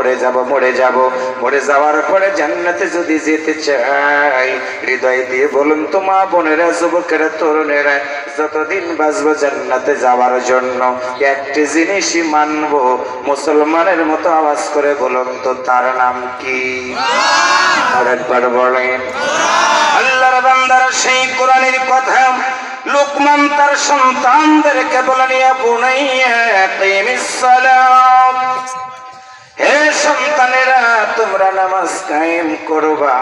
মরে যাব মরে যাব। মরে যাওয়ার পরে জান্নাতে যদি যেতে চাই, হৃদয় দিয়ে বলুন তো মা বোনেরা, যুবকেরা, তরুণেরা, যতদিন বাঁচবো জান্নাতে যাওয়ার জন্য, একটি জিনিসই মানবো, মুসলমানের মতো আওয়াজ করে বলুন তো তার নাম কি? আর একবার বলেন। আল্লাহর বান্দার সেই কোরআনের কথা, লোকমান তার সন্তানদেরকে বলেন ইয়া বুনাইয়া কিমিস সালাত। হে সন্তানেরা, তোমরা নামাজ কায়েম করবা।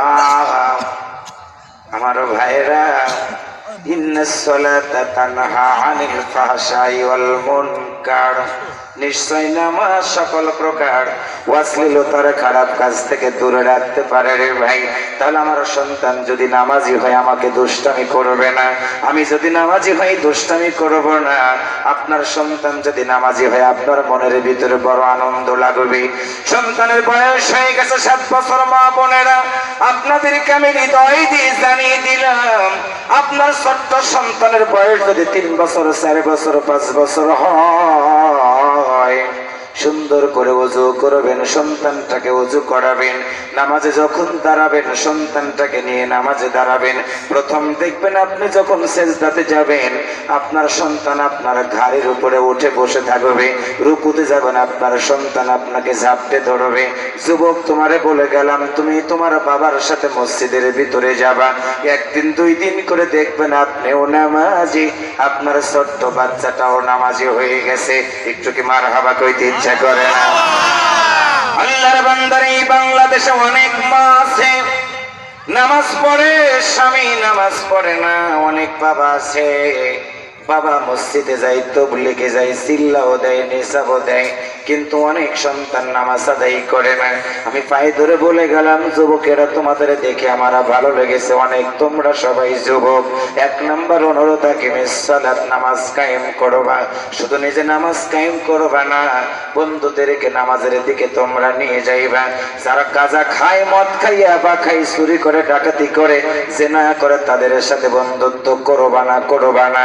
আমার ভাইরা ইন্নাস সালাতা তানহা আনিল ফাহশাই ওয়াল মুনকার। নিশ্চয় নামাজ সকল প্রকার। অশ্লীলতার খারাপ কাজ থেকে দূরে রাখতে পারে রে ভাই। তাহলে আমার সন্তান যদি নামাজি হয়, আমাকে দুষ্টামি করবে না। আমি যদি নামাজি হই, দুষ্টামি করব না। আপনার সন্তান যদি নামাজি হয়, আপনার মনের ভিতরে বড় আনন্দ লাগবে। সন্তানের বয়স হয়ে গেছে সাত বছর, মা বোনেরা। আপনাদেরকে আমি হৃদয় দিয়ে জানিয়ে দিলাম, আপনার ছোট্ট সন্তানের বয়স যদি তিন বছর, চার বছর, পাঁচ বছর হয় life. সুন্দর করে অজু করবেন, সন্তানটাকে অজু করাবেন। নামাজে যখন দাঁড়াবেন, সন্তানটাকে নিয়ে নামাজে দাঁড়াবেন। প্রথম দেখবেন আপনি যখন সেজদাতে যাবেন, আপনার সন্তান আপনার ঘাড়ের উপরে উঠে বসে থাকবে। রুকুতে যাবেন, আপনার সন্তান আপনাকে ঝাপটে ধরবে। যুবক, তোমারে বলে গেলাম, তুমি তোমার বাবার সাথে মসজিদের ভিতরে যাবা। একদিন, দুই দিন করে দেখবেন আপনিও নামাজি। আপনার ছোট্ট বাচ্চাটাও নামাজি হয়ে গেছে। একটু কি মার হাবা কইতে ইচ্ছা করে আল্লাহর বান্দার বাংলাদেশে অনেক মা আছে। নামাজ পড়ে, স্বামী নামাজ পড়ে না, অনেক বাবা আছে। বাবা মসজিদে যাই তবলিগে যাই, চিল্লাও দেয় নিসাবও দেয়, কিন্তু অনেক সন্তান নামাজ আদায় করে না। আমি পায়ে ধরে বলে গেলাম, যুবকেরা, তোমাদের দেখে আমার ভালো লেগেছে, অনেক তোমরা সবাই যুবক। এক নম্বর অনুরোধ, আকিমে সালাত, নামাজ কায়েম করবা। শুধু নিজে নামাজ কায়েম করবা না, বন্ধুদেরকে নামাজের দিকে তোমরা নিয়ে যাইবা। যারা কাজা খায়, মদ খাইয়া বা খাই চুরি করে, ডাকাতি করে, জেনা করে, তাদের সাথে বন্ধুত্ব করবা না করবা না।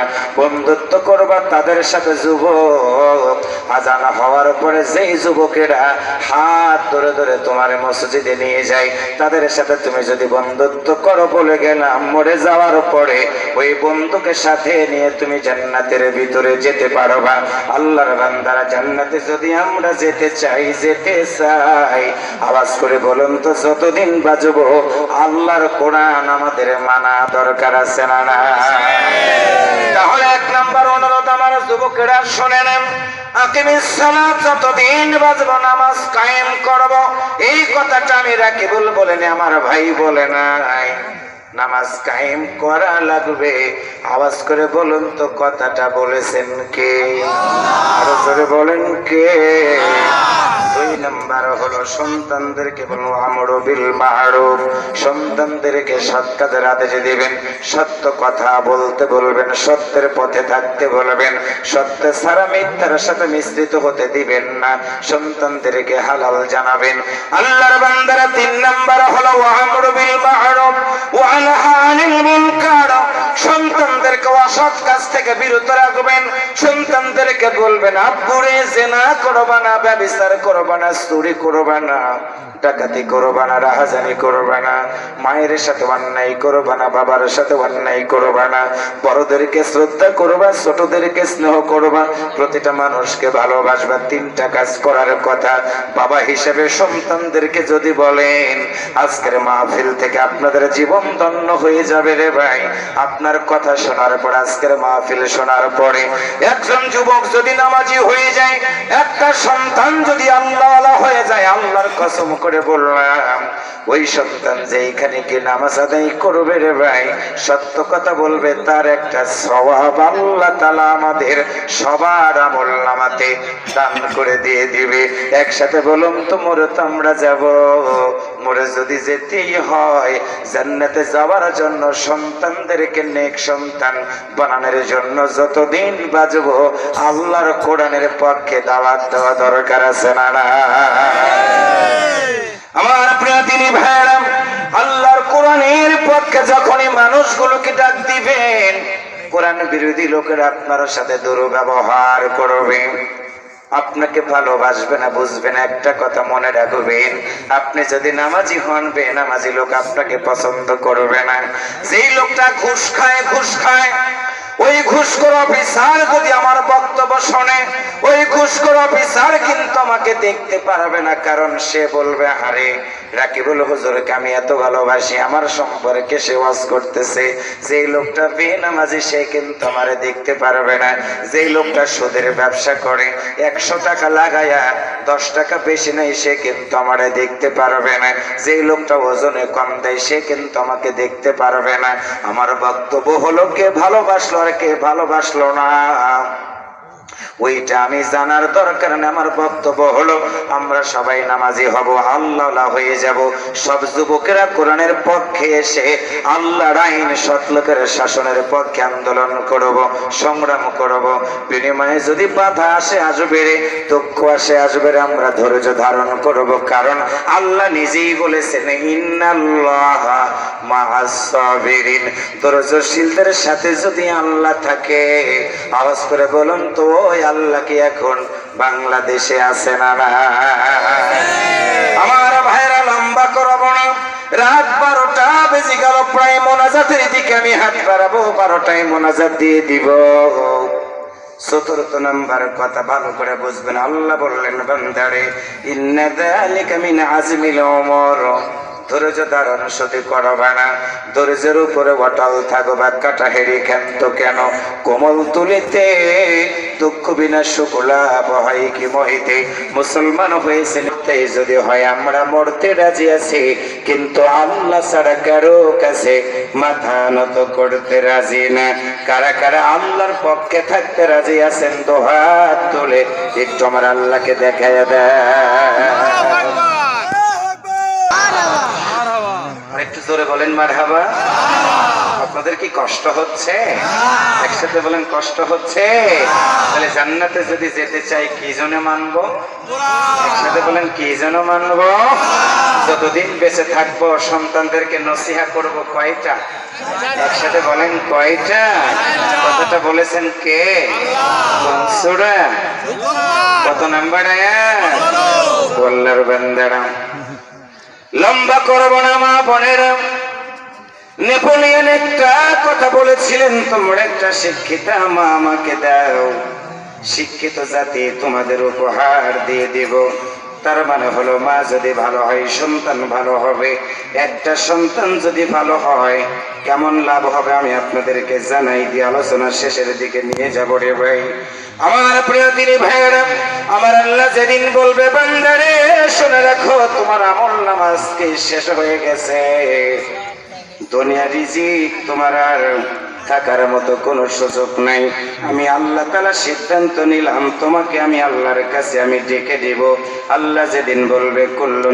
বন্ধুত্ব করবা তাদের সাথে যুবক আজান হওয়ার পরে যেই যুবকেরা হাত ধরে ধরে তোমার মসজিদে নিয়ে যায়, তাদের সাথে তুমি যদি বন্ধুত্ব করো বলে গেলাম, মরে যাওয়ার পরে ওই বন্ধুকে সাথে নিয়ে তুমি জান্নাতের ভিতরে যেতে পারবা। আল্লাহর বান্দারা জান্নাতে যদি আমরা যেতে চাই যেতে চাই, আওয়াজ করে বলুন তো যতদিন বাজবো, আল্লাহর কোরআন আমাদের মানা দরকার আছে না না তাহলে এক নাম্বার অনুরোধ আমার যুবকেরা শুনে নেন যতদিন বাজব, নামাজ কায়েম করব। এই কথাটা আমি রাকিবুল বলেন আমার ভাই বলে নাই। নামাজ কায়েম করা লাগবে। আওয়াজ করে বলুন তো, কথাটা বলেছেন কে? আরও করে বলেন কে? দুই নাম্বার হলো সন্তানদেরকে বলব আমরো বিল মারুফ। সন্তানদেরকে সৎ আদেশ দিবেন, সত্য কথা বলতে বলবেন, সত্যের পথে থাকতে বলবেন, সত্য ছাড়া মিথ্যার সাথে মিশ্রিত হতে দিবেন না। সন্তানদেরকে হালাল জানাবেন। আল্লাহর বান্দারা তিন নাম্বার হলো, আমরো বিল মারুফ। ওয়া নাহা আনিল মুনকার। সন্তানদেরকে অসৎ কাজ থেকে বিরত রাখবেন। সন্তানদেরকে বলবেন, আব্বুরে, জেনা করবা না, ব্যবচার করবা না, চুরি করবা না, ডাকাতি করবা না, রাহাজানি করবা না, মায়ের সাথে অন্যায় করবা না, বাবার সাথে অন্যায় করবা না, বড়দেরকে শ্রদ্ধা করবা, ছোটদেরকে স্নেহ করবা। প্রতিটা মানুষকে ভালোবাসবা, তিনটা কাজ করার কথা। বাবা হিসেবে সন্তানদেরকে যদি বলেন, আজকের মাহফিল থেকে আপনাদের জীবন ধন্য হয়ে যাবে রে ভাই। আপনার কথা শোনার পর, আজকের মাহফিল শোনার পরে একজন যুবক যদি নামাজি হয়ে যায়, একটা সন্তান যদি আল্লাহ হয়ে যায়, আল্লাহর কসম করে বললাম, ওই সন্তান যে এখানে কি নামাজ আদায় করবে রে ভাই, সত্য কথা বলবে, তার একটা স্বভাব আল্লাহ তালা আমাদের সবার আমল নামাতে দান করে দিয়ে দিবে। একসাথে বলুন তো মোরে তো আমরা যাব। মোরে যদি যেতেই হয়, জান্নাতে যাওয়ার জন্য সন্তানদেরকে নেক সন্তান বানানোর জন্য যতদিন বাজব আল্লাহর কোরআনের পক্ষে দাওয়াত দেওয়া দরকার আছে না আমার প্রিয় তিনি ভাইরা আল্লাহর কোরআনের পক্ষে যখনই মানুষগুলোকে ডাক দিবেন, কোরআন বিরোধী লোকেরা আপনার সাথে দুর্ব্যবহার করবে। আপনাকে ভালোবাসবে না, বুঝবে না। একটা কথা মনে রাখবেন, আপনি যদি নামাজি হন বে নামাজি লোক আপনাকে পছন্দ করবে না। যেই লোকটা ঘুষ খায় ঘুষ খায় ওই ঘুষখোর অফিসার যদি আমার বক্তব্য শোনে, ওই ঘুষখোর অফিসার কিন্তু আমাকে দেখতে পারবে না, কারণ সে বলবে, আরে, রাকিবুল হুজুরকে আমি এত ভালোবাসি, আমার সম্পর্কে সে ওয়াজ করতেছে। যেই লোকটা বেনামাজি, সে কিন্তু আমারে দেখতে পারবে না। যেই লোকটা সুদের ব্যবসা করে, একশো টাকা লাগায়া দশ টাকা বেশি নেই, সে কিন্তু আমারে দেখতে পারবে না। যেই লোকটা ওজনে কম দেয়, সে কিন্তু আমাকে দেখতে পারবে না। আমার বক্তব্য হলো, কে ভালোবাসলো আর কে ভালোবাসলো না। ওইটা আমি জানার দরকার নেই, আমার বক্তব্য হলো, আমরা সবাই নামাজি হব আল্লাহ হয়ে যাব। সব যুবকেরা কোরআনের পক্ষে এসে আল্লাহর আইন সৎলোকের শাসনের পক্ষে আন্দোলন করব, সংগ্রাম করব। বিনিময়ে যদি বাধা আসে, আসবে রে, দুঃখ আসে, আসবে আমরা ধৈর্য ধারণ করব। কারণ আল্লাহ নিজেই বলেছেন, ইন্নাল্লাহ মাহাসাবিরিন ধৈর্যশীলদের সাথে যদি আল্লাহ থাকে, আওয়াজ করে বলুন তো, ওই আল্লাহ কি এখন বাংলাদেশে আছে না আমার ভাইরা লম্বা করব না। রাত বারোটা বেজে গেল, প্রায় মোনাজাতের দিকে আমি হাত বাড়াবো, বারোটায় মোনাজাত দিয়ে দিব। চতুর্থ নাম্বার কথা ভালো করে বুঝবেন। আল্লাহ বললেন, বান্দারে, ইন্না যালিকা মিন আজমিল উমর। ধৈর্য ধারণ সত্যি করবে না। ধৈর্যের উপরে অটল থাকবা কাটা হেরি ক্ষান্ত কেন? কোমল তুলিতে দুঃখ বিনা শুকুলা বহাই কি মহিতে? মুসলমান হয়েছেন তাই যদি হয়, আমরা মরতে রাজি আছি, কিন্তু আল্লাহ ছাড়া কারও কাছে মাথা নত করতে রাজি না। কারা কারা আল্লাহর পক্ষে থাকতে রাজি আছেন তো হাত তুলে একটু আমার আল্লাহকে দেখায় দেয় একটু জোরে বলেন মার হাবা আপনাদের কি কষ্ট হচ্ছে? একসাথে বলেন, কষ্ট হচ্ছে? তাহলে জান্নাতে যদি যেতে চাই, কি জন্য মানবো? একসাথে বলেন, কি জন্য মানবো? যতদিন বেঁচে থাকব, সন্তানদেরকে নসিহা করব কয়টা? একসাথে বলেন, কয়টা? কথাটা বলেছেন কে? কত নাম্বার আয়াত? বল্লার বান্দারা লম্বা করব না মা বোনেরা। নেপোলিয়ন একটা কথা বলেছিলেন, তোমরা একটা শিক্ষিতা মা আমাকে দাও। শিক্ষিত জাতি তোমাদের উপহার দিয়ে দিব। তার মানে হলো, মা যদি ভালো হয়, সন্তান ভালো হবে। একটা সন্তান যদি ভালো হয়, কেমন লাভ হবে আমি আপনাদেরকে জানাই দিয়ে আলোচনা শেষের দিকে নিয়ে যাব রে ভাই। আমার প্রিয় তিনি ভাইয়েরা, আমার আল্লাহ যেদিন বলবে, বান্দারে, শুনে রাখো, তোমার আমল নামাজকে শেষ হয়ে গেছে। দুনিয়া রিজিক তোমার আর থাকার মতো কোনো সুযোগ নাই। আমি আল্লাহ তালা সিদ্ধান্ত নিলাম, তোমাকে আমি আল্লাহর কাছে আমি ডেকে দিব। আল্লাহ যেদিন বলবে, কুল্লু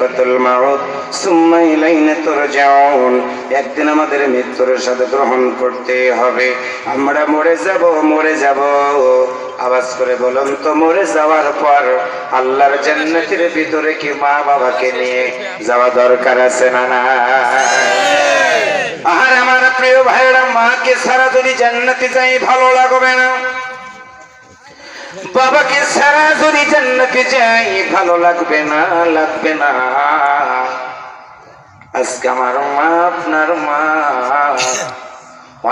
কতল মাউত, সুম্মা ইলাইনা তুরজাউন। একদিন আমাদের মৃত্যুর সাথে গ্রহণ করতে হবে। আমরা মরে যাব মরে যাব। আওয়াজ করে বলুন তো, মরে যাওয়ার পর আল্লাহর জান্নাতের ভিতরে কি মা বাবাকে নিয়ে যাওয়া দরকার আছে না না আর আমার প্রিয় ভাইরা মাকে ছাড়া যদি জান্নাতে যাই, ভালো লাগবে না। বাবাকে ছাড়া যদি জান্নাতে যাই, ভালো লাগবে না লাগবে না। আজকে আমার মা, আপনার মা,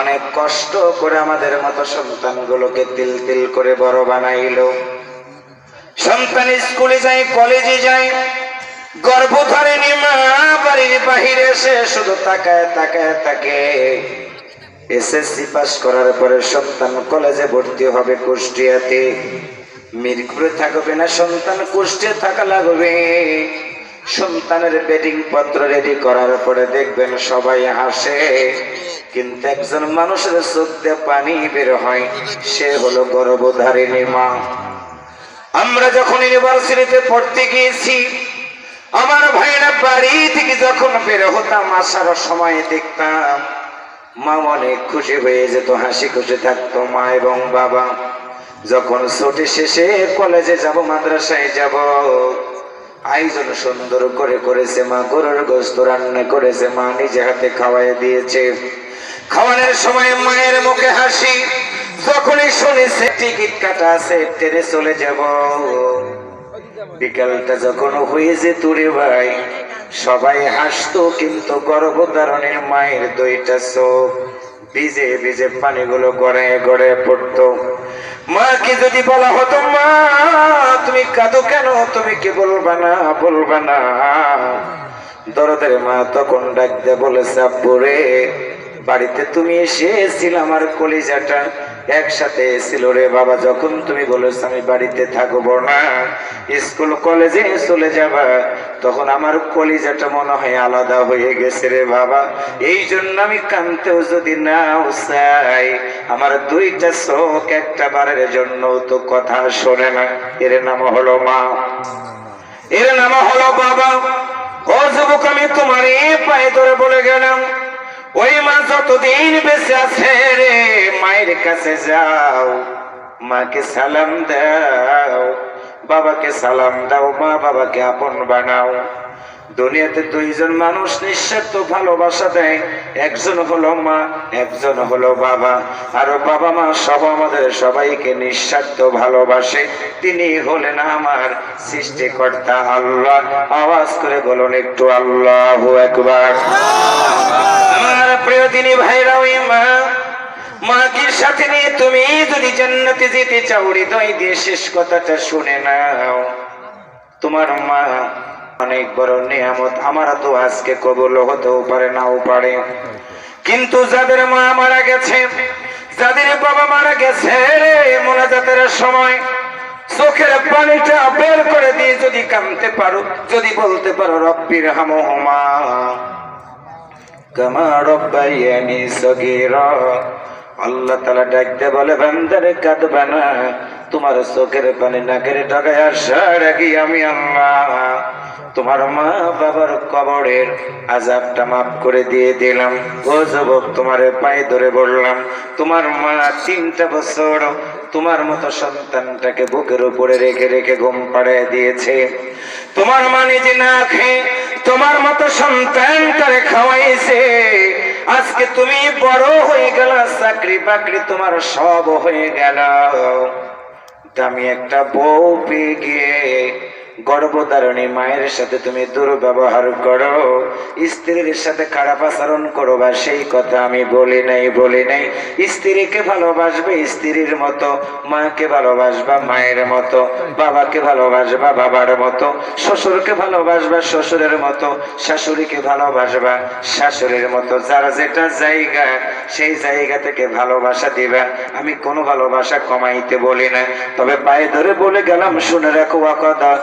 অনেক কষ্ট করে আমাদের মতো সন্তানগুলোকে তিল তিল করে বড় বানাইলো। সন্তান স্কুলে যায় কলেজে যায় গর্ভ ধরেনি মা, বাড়ির বাহিরে এসে শুধু তাকায় তাকায়, তাকে। এসএসসি পাস করার পরে সন্তান কলেজে ভর্তি হবে কুষ্টিয়াতে। মিরপুরে থাকবে না, সন্তান কুষ্টিয়া থাকা লাগবে। সন্তানের বেডিং পত্র রেডি করার পরে দেখবেন সবাই হাসে। কিন্তু একজন মানুষের চোখ পানি বের হয়, সে হলো গর্ভধারিণী মা। আমরা যখন ইউনিভার্সিটিতে পড়তে গিয়েছি আমার ভাইরা বাড়ি থেকে যখন বের হতাম, আসার সময় দেখতাম, মা অনেক খুশি হয়ে যেত, হাসি খুশি থাকতো, মা এবং বাবা। যখন ছুটি শেষে কলেজে যাব, মাদ্রাসায় যাব, আয়োজন সুন্দর করে করেছে মা, গরুর গোস্ত রান্না করেছে মা, নিজে হাতে খাওয়াই দিয়েছে। খাওয়ানোর সময় মায়ের মুখে হাসি, যখনই শুনেছে, টিকিট কাটা আছে, ট্রেনে চলে যাব। বিকালটা যখন হয়েছে তুরে ভাই, সবাই হাসতো, কিন্তু গর্ভধারণের মায়ের দুইটা চোখ ভিজে ভিজে পানিগুলো গড়ে গড়ে পড়তো। মাকে যদি বলা হতো, মা, তুমি কাঁদো কেন? তুমি কি বলবা না? বলবা না। দরদের মা তখন ডাক দিয়ে বলেছে বাড়িতে তুমি এসেছিল আমার কলিজাটা একসাথে এসেছিল রে বাবা, যখন তুমি বলেছ আমি বাড়িতে থাকব না স্কুল, কলেজে চলে যাবা। তখন আমার কলিজাটা মনে হয় আলাদা হয়ে গেছে রে বাবা। এই জন্য আমি কানতেও যদি না চাই, আমার দুইটা চোখ একটা বারের জন্য তো কথা শোনে না। এর নাম হলো মা। এর নাম হলো বাবা। ও যুবক, আমি তোমার এই পায়ে ধরে বলে গেলাম ওই মা যতদিন বেঁচে আছে রে, মায়ের কাছে যাও, মাকে সালাম দাও, বাবাকে সালাম দাও, মা বাবাকে আপন বানাও। দুনিয়াতে দুইজন মানুষ নিঃস্বার্থ ভালোবাসা দেয়, একজন হলো মা, একজন হলো বাবা। আর বাবা মা সব আমাদের সবাইকে নিঃস্বার্থ ভালোবাসে। তিনি হলেন আমার সৃষ্টিকর্তা আল্লাহ। আওয়াজ করে বলুন একটু আল্লাহ একবার। আমার প্রিয় দিনী ভাইরা ওই মা মাকে সাথে নিয়ে তুমি যদি জান্নাতে যেতে চাও, হৃদয় দিয়ে শেষ কথাটা শুনে নাও। তোমার মা অনেক বড় নিয়ামত আমার তো আজকে কবুল হতেও পারে, নাও পারে। কিন্তু যাদের মা মারা গেছে, যাদের বাবা মারা গেছে মোনাজাতের সময় চোখের পানিটা বের করে দিয়ে যদি কামতে পারো, যদি বলতে পারো, রব্বির হামহমা। আল্লাহ তালা ডাকতে বলে কাঁদবে না, তোমার চোখের পানি নাকের টাকায় আসার আগে আমি আল্লাহ তোমার মা বাবার কবরের আজাবটা মাফ করে দিয়ে দিলাম। ও যুবক, তোমার পায়ে ধরে বললাম, তোমার মা তিনটা বছর তোমার মতো সন্তানটাকে বুকের উপরে রেখে রেখে ঘুম পাড়ায় দিয়েছে। তোমার মানে যে না খেয়ে তোমার মতো সন্তানটারে খাওয়াইছে। আজকে তুমি বড় হয়ে গেল, চাকরি বাকরি তোমার সব হয়ে গেল। আমি একটা বউ পেয়ে গিয়ে গর্ভধারণী মায়ের সাথে তুমি দুর্ব্যবহার করো। স্ত্রীর সাথে খারাপ আচরণ করো বা সেই কথা আমি বলি নাই বলি নাই। স্ত্রীকে ভালোবাসবে স্ত্রীর মতো, মাকে ভালোবাসবা মায়ের মতো, বাবাকে ভালোবাসবা বাবার মতো, শ্বশুরকে ভালোবাসবা শ্বশুরের মতো, শাশুড়িকে ভালোবাসবা শাশুড়ির মতো। যার যেটা জায়গা, সেই জায়গা থেকে ভালোবাসা দিবা। আমি কোনো ভালোবাসা কমাইতে বলি না। তবে পায়ে ধরে বলে গেলাম, শুনে রাখো কথা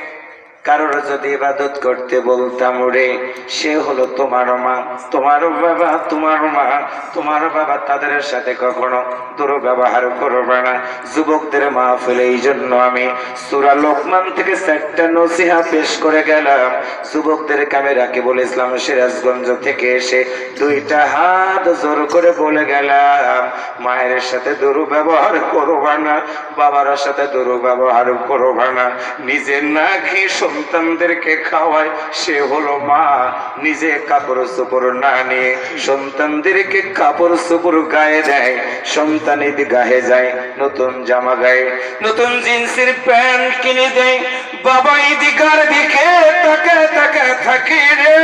কারোর যদি ইবাদত করতে বলতাম রে সে হলো তোমার মা, তোমার বাবা, তোমার মা, তোমার বাবা তাদের সাথে কখনো দুর্ব্যবহার করবে না। যুবকদের মা ফেলে এই জন্য আমি সুরা লোকমান থেকে চারটা নসিহা পেশ করে গেলাম। যুবকদের কামে রাখি বলেছিলাম সিরাজগঞ্জ থেকে এসে দুইটা হাত জোর করে বলে গেলাম, মায়ের সাথে দুর্ব্যবহার করবা না, বাবার সাথে দুর্ব্যবহার করবা না, নিজের না খেয়ে সন্তানদেরকে খাওয়ায়, সে হলো মা। নিজে কাপড় চোপড় না নিয়ে সন্তানদেরকে কাপড় চোপড় গায়ে দেয়, সন্তান ঈদ গায়ে যায়, নতুন জামা গায়ে, নতুন জিন্সের প্যান্ট কিনে দেয়। বাবা ঈদিকার দিকে তাকে তাকে থাকি রে।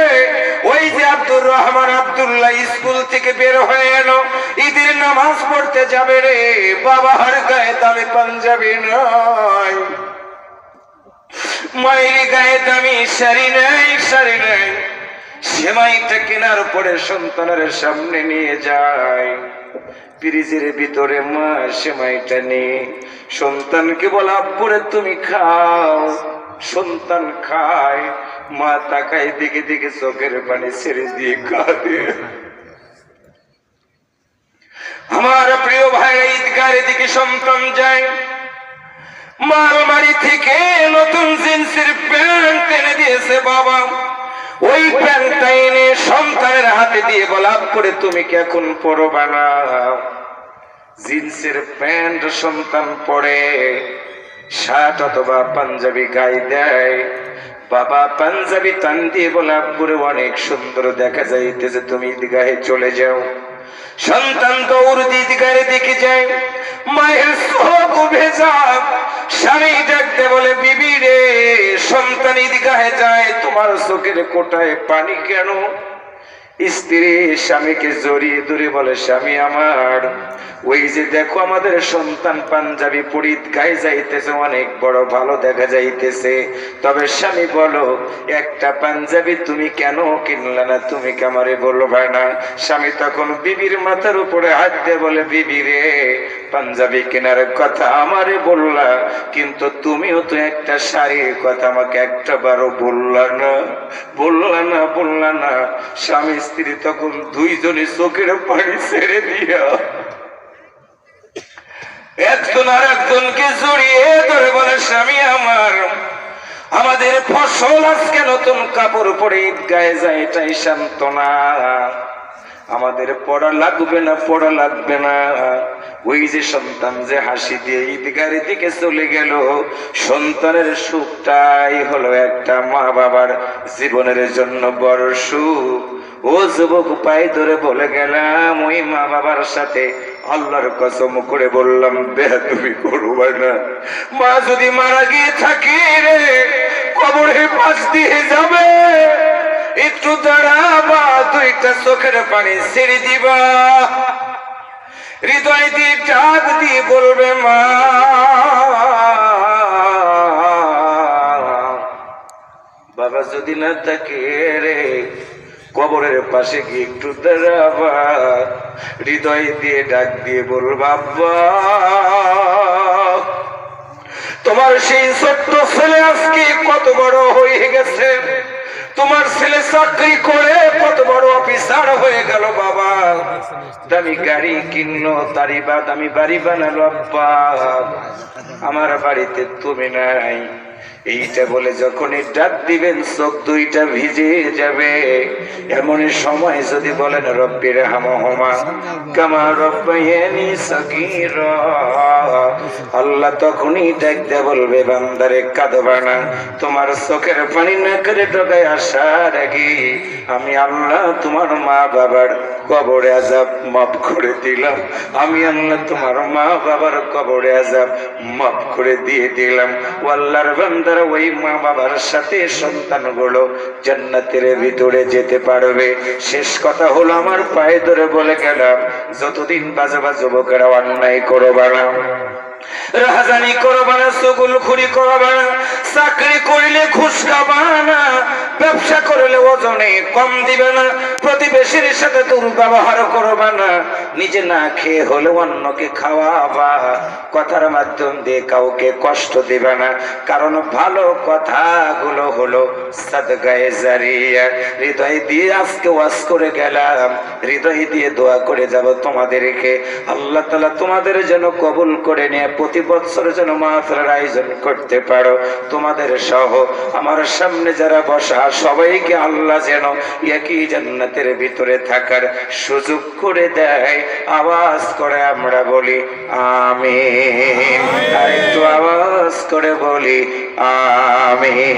ওই যে আব্দুর রহমান আব্দুল্লাহ স্কুল থেকে বের হয়ে এলো, ঈদের নামাজ পড়তে যাবে রে। বাবা হার গায়ে দামি পাঞ্জাবি নয়। মায়ের গায়ে দামি শাড়ি নেই শাড়ি নেই। সেমাইটা কেনার পরে সন্তানের সামনে নিয়ে যায়। ফ্রিজের ভিতরে মা সেমাইটা নিয়ে সন্তানকে বলা পরে তুমি খাও। সন্তান খায়, মা তাকায় দিকে দিকে চোখের পানি ছেড়ে দিয়ে কাঁদে। আমার প্রিয় ভাই ঈদগার দিকে সন্তান যায়। মালবাড়ি থেকে নতুন জিন্সের প্যান্ট এনে দিয়েছে বাবা। ওই প্যান্টটা এনে সন্তানের হাতে দিয়ে বলাপ করে তুমি কি এখন পরবা না? জিন্সের প্যান্ট সন্তান পরে শার্ট অথবা পাঞ্জাবি গায়ে দেয়। বাবা পাঞ্জাবি টান দিয়ে বলে করে অনেক সুন্দর দেখা যাইতেছে, তুমি ঈদগাহে চলে যাও। সন্তান দৌড় দিদিকারে দেখে যায়, মায়ের সব ভেজা। স্বামী ডাকতে বলে, বিবি রে, সন্তান ইদিকায় যায়, তোমার চোখের কোটায় পানি কেন? স্ত্রী স্বামীকে জড়িয়ে ধরে বলে, স্বামী আমার, ওই যে দেখো আমাদের সন্তান পাঞ্জাবি পরিত গায়ে যাইতেছে, অনেক বড় ভালো দেখা যাইতেছে। তবে স্বামী বলো, একটা পাঞ্জাবি তুমি কেন কিনলে না? তুমি কামারে বলবা না? স্বামী তখন বিবির মাথার উপরে হাত দিয়ে বলে, বিবি রে, পাঞ্জাবি কেনার কথা আমারে বললা, কিন্তু তুমিও তো একটা শাড়ির কথা আমাকে একটা বারো বললা না বললা না বললা না। স্বামী স্ত্রী তখন দুইজনে চোখের পানি ছেড়ে দিয়া একজন আর একজনকে জড়িয়ে ধরে বলে, স্বামী আমার, আমাদের ফসল আজকে নতুন কাপড় পরে ঈদ গায়ে যায়, এটাই সান্ত্বনা আমাদের পড়া লাগবে না, পড়া লাগবে না। ওই যে সন্তান যে হাসি দিয়ে ঈদগারের দিকে চলে গেল, সন্তানের সুখটাই হলো একটা মা বাবার জীবনের জন্য বড় সুখ। ও যুবক পায়ে ধরে বলে গেলাম, ওই মা বাবার সাথে আল্লাহর কসম করে বললাম বেহাতুবি করবা না। মা যদি মারা গিয়ে থাকে রে, কবরে পাশ দিয়ে যাবে। একটু দাঁড়াবা, দুইটা চোখের পানি ছেড়ে দিবা। হৃদয় দিয়ে ডাক দিয়ে বলবে, মা, বাবা যদি না থাকে রে কবরের পাশে গিয়ে একটু দাঁড়াবা। হৃদয় দিয়ে ডাক দিয়ে বলবা, আব্বা, তোমার সেই ছোট্ট ছেলে আজকে কত বড় হয়ে গেছে। তোমার ছেলে চাকরি করে কত বড় অফিসার হয়ে গেল, বাবা। দামি গাড়ি কিনলো তারি বা দামি বাড়ি বানালো, আব্বা। আমার বাড়িতে তুমি নাই। এইটা বলে যখনই ডাক দিবেন, চোখ দুইটা ভিজে যাবে। এমন সময় যদি বলেন রব্বির হামহমা কামা আল্লাহ তখনই ডাক বলবে, বান্দারে তোমার চোখের পানি না করে আমি আল্লাহ তোমার মা বাবার কবরে আজাব মাফ করে দিলাম। আমি আল্লাহ তোমার মা বাবার কবরে আজাব মাফ করে দিয়ে দিলাম। ও আল্লাহর বান্দার ওই মা বাবার সাথে সন্তানগুলো জান্নাতের ভিতরে যেতে পারবে। শেষ কথা হলো আমার পায়ে ধরে বলে গেলাম, যতদিন বাজে বাজে যুবকেরা অন্যায় করবা না। করবা না খুরি করবা না চাকরি করিলে ঘুষ খাবা না ব্যবসা করলে ওজনে কম দিবে না প্রতিবেশীর সাথে করবা না নিজে না খেয়ে হলে অন্যকে খাওয়াবা। কথার মাধ্যম দিয়ে কাউকে কষ্ট দিবে না কারণ ভালো কথাগুলো হলো সাদগায়ে জারিয়া। হৃদয় দিয়ে আজকে ওয়াজ করে গেলাম, হৃদয় দিয়ে দোয়া করে যাব তোমাদেরকে। আল্লাহ তালা তোমাদের যেন কবুল করে নিয়ে। প্রতি বছর যেন মাহফিলের আয়োজন করতে পারো। তোমাদের সহ আমার সামনে যারা বসা, সবাইকে আল্লাহ যেন একই জান্নাতের ভিতরে থাকার সুযোগ করে দেয়। আওয়াজ করে আমরা বলি আর একটু আওয়াজ করে বলি, আমিন।